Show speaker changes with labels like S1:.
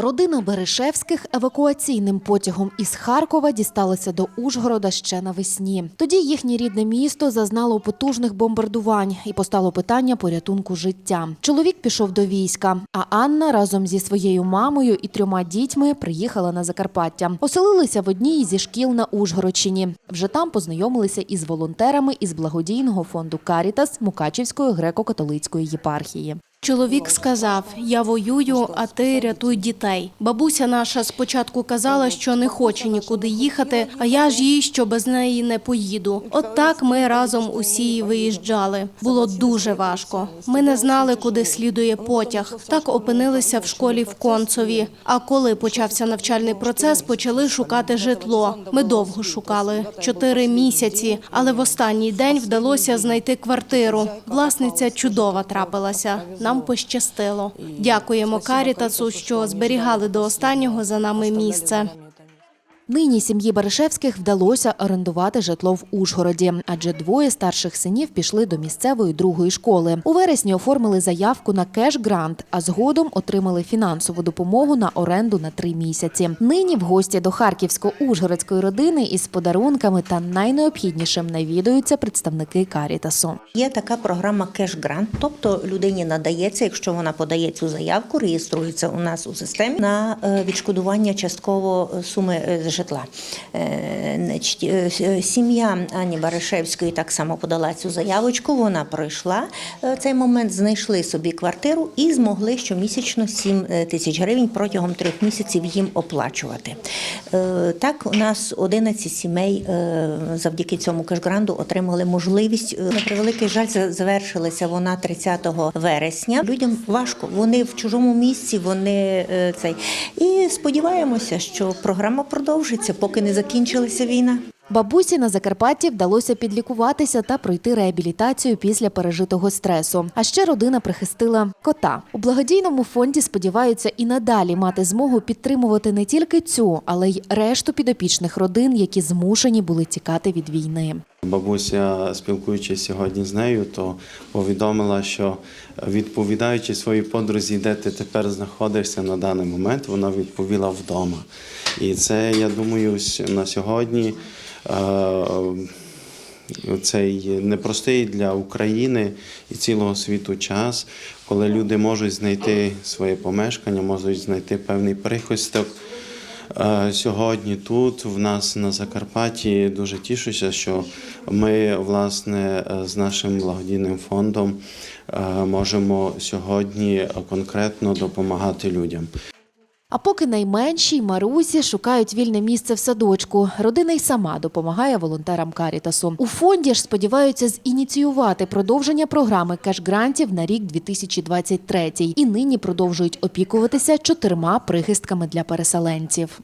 S1: Родина Берешевських евакуаційним потягом із Харкова дісталася до Ужгорода ще навесні. Тоді їхнє рідне місто зазнало потужних бомбардувань і постало питання порятунку життя. Чоловік пішов до війська, а Анна разом зі своєю мамою і трьома дітьми приїхала на Закарпаття. Оселилися в одній зі шкіл на Ужгородщині. Вже там познайомилися із волонтерами із благодійного фонду Карітас Мукачівської греко-католицької єпархії.
S2: Чоловік сказав: Я воюю, а ти рятуй дітей. Бабуся наша спочатку казала, що не хоче нікуди їхати, а я ж їй, що без неї не поїду. От так ми разом усі виїжджали. Було дуже важко. Ми не знали, куди слідує потяг. Так опинилися в школі в Концові. А коли почався навчальний процес, почали шукати житло. Ми довго шукали чотири місяці, але в останній день вдалося знайти квартиру. Власниця чудова трапилася. Нам пощастило. Дякуємо Карітасу, що зберігали до останнього за нами місце.
S1: Нині сім'ї Баришевських вдалося орендувати житло в Ужгороді, адже двоє старших синів пішли до місцевої другої школи. У вересні оформили заявку на кеш-грант, а згодом отримали фінансову допомогу на оренду на три місяці. Нині в гості до харківсько-ужгородської родини із подарунками та найнеобхіднішим навідуються представники Карітасу.
S3: Є така програма кеш-грант, тобто людині надається, якщо вона подає цю заявку, реєструється у нас у системі на е, відшкодування частково е, суми е, житла. Е, е, с- Сім'я Ані Баришевської так само подала цю заявочку. Вона пройшла е, цей момент, знайшли собі квартиру і змогли щомісячно 7 тисяч гривень протягом трьох місяців їм оплачувати. Е, Так, у нас 11 сімей е, завдяки цьому кешгранду отримали можливість. Е, На превеликий жаль, завершилася вона 30 вересня. Людям важко, вони в чужому місці, вони е, цей. І сподіваємося, що програма продовжиться, поки не закінчилася війна.
S1: Бабусі на Закарпатті вдалося підлікуватися та пройти реабілітацію після пережитого стресу. А ще родина прихистила кота. У благодійному фонді сподіваються і надалі мати змогу підтримувати не тільки цю, але й решту підопічних родин, які змушені були тікати від війни.
S4: Бабуся, спілкуючись сьогодні з нею, то повідомила, що відповідаючи своїй подрузі, де ти тепер знаходишся на даний момент, вона відповіла вдома. І це, я думаю, на сьогодні е, цей непростий для України і цілого світу час, коли люди можуть знайти своє помешкання, можуть знайти певний прихисток. Е, Сьогодні тут, в нас на Закарпатті, дуже тішуся, що ми, власне, е, з нашим благодійним фондом е, можемо сьогодні конкретно допомагати людям.
S1: А поки найменшій Марусі шукають вільне місце в садочку. Родина й сама допомагає волонтерам Карітасу. У фонді ж сподіваються зініціювати продовження програми кеш-грантів на рік 2023 і нині продовжують опікуватися чотирма прихистками для переселенців.